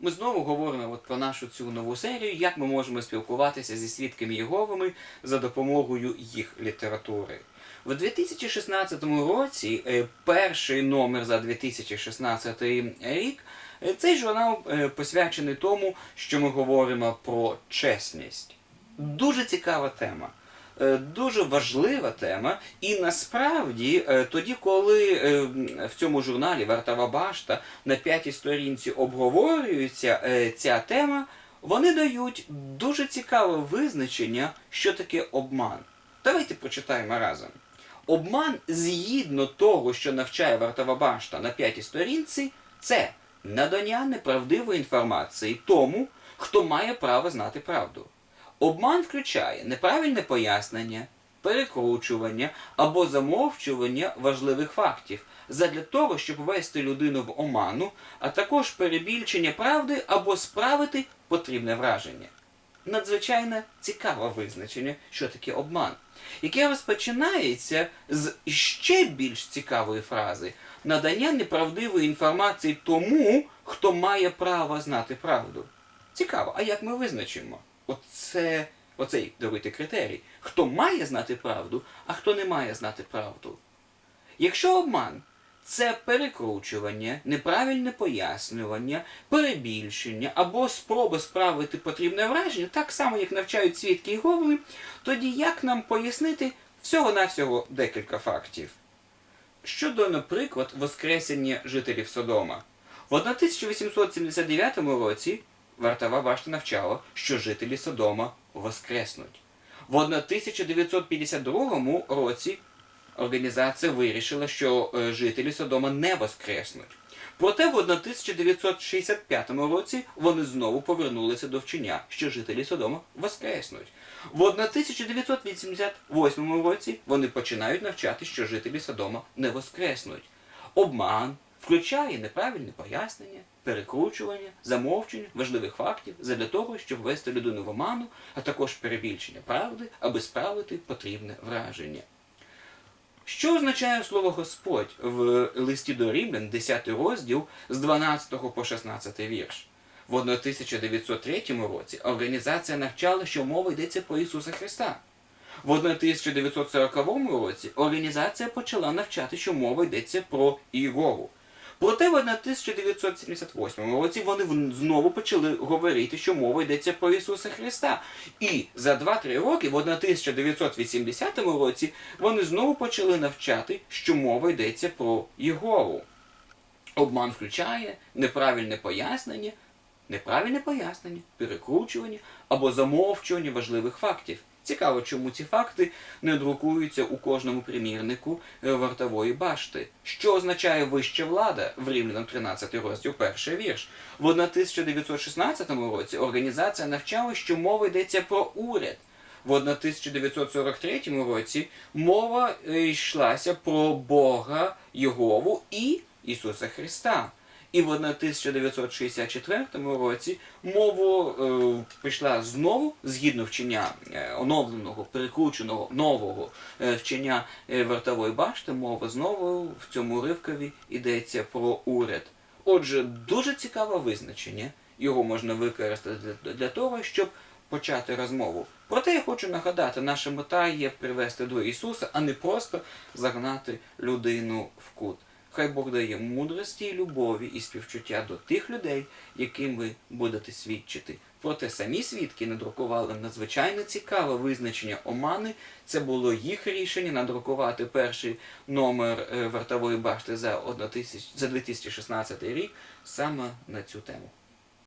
Ми знову говоримо от про нашу цю нову серію, як ми можемо спілкуватися зі свідками Єговими за допомогою їх літератури. У 2016 році е, перший номер за 2016 рік. е, Цей журнал е, посвячений тому, що ми говоримо про чесність. Дуже цікава тема. Е, Дуже важлива тема, і насправді е, тоді, коли е, в цьому журналі Вартова Башта на п'ятій сторінці обговорюється ця тема, вони дають дуже цікаве визначення, що таке обман. Давайте прочитаємо разом. Обман, згідно того, що навчає Вартова Башта на п'ятій сторінці, це надання неправдивої інформації тому, хто має право знати правду. Обман включає неправильне пояснення, перекручування або замовчування важливих фактів задля того, щоб ввести людину в оману, а також перебільшення правди або справити потрібне враження. Надзвичайно цікаве визначення, що таке обман, яке розпочинається з ще більш цікавої фрази надання неправдивої інформації тому, хто має право знати правду. Цікаво, а як ми визначимо? Оце, оцей даруйте критерій. Хто має знати правду, а хто не має знати правду. Якщо обман це перекручування, неправильне пояснювання, перебільшення або спроба справити потрібне враження, так само як навчають свідки і Єгови, тоді як нам пояснити всього-навсього декілька фактів. Щодо, наприклад, воскресення жителів Содома. В 1879 році Вартова башта навчала, що жителі Содома воскреснуть. В 1952 році організація вирішила, що е, жителі Содома не воскреснуть. Проте в 1965 році вони знову повернулися до вчення, що жителі Содома воскреснуть. В 1988 році вони починають навчати, що жителі Содома не воскреснуть. Обман включає неправильне пояснення, перекручування, замовчення важливих фактів задля того, щоб ввести людину в оману, а також перебільшення правди, аби справити потрібне враження. Що означає слово Господь в листі до Римлян, 10 розділ з 12 по 16 вірш? В 1903 році організація навчала, що мова йдеться про Ісуса Христа. В 1940 році організація почала навчати, що мова йдеться про Іегову. Проте в 1978 році вони знову почали говорити, що мова йдеться про Ісуса Христа. І за 2-3 роки, в 1980 році, вони знову почали навчати, що мова йдеться про Єгову. Обман включає неправильне пояснення, неправильне пояснення, перекручування або замовчування важливих фактів. Цікаво, чому ці факти не друкуються у кожному примірнику е, вартової башти. Що означає вища влада в Римлянам 13 розділ, перший вірш. В 1916 році організація навчала, що мова йдеться про уряд. В 1943 році мова е, йшлася про Бога Єгову і Ісуса Христа. І в 1964 році мову е, пішла знову згідно вчення е, оновленого, перекрученого нового е, вчення е, вартової башти, мова знову в цьому уривкові йдеться про уряд. Отже, дуже цікаве визначення. Його можна використати для, для того, щоб почати розмову. Проте я хочу нагадати, наша мета є привести до Ісуса, а не просто загнати людину в кут. Хай Бог дає мудрості і любові і співчуття до тих людей, яким ви будете свідчити. Проте самі свідки надрукували надзвичайно цікаве визначення омани. Це було їх рішення надрукувати перший номер е, вартової башти за 1000 за 2016 рік саме на цю тему.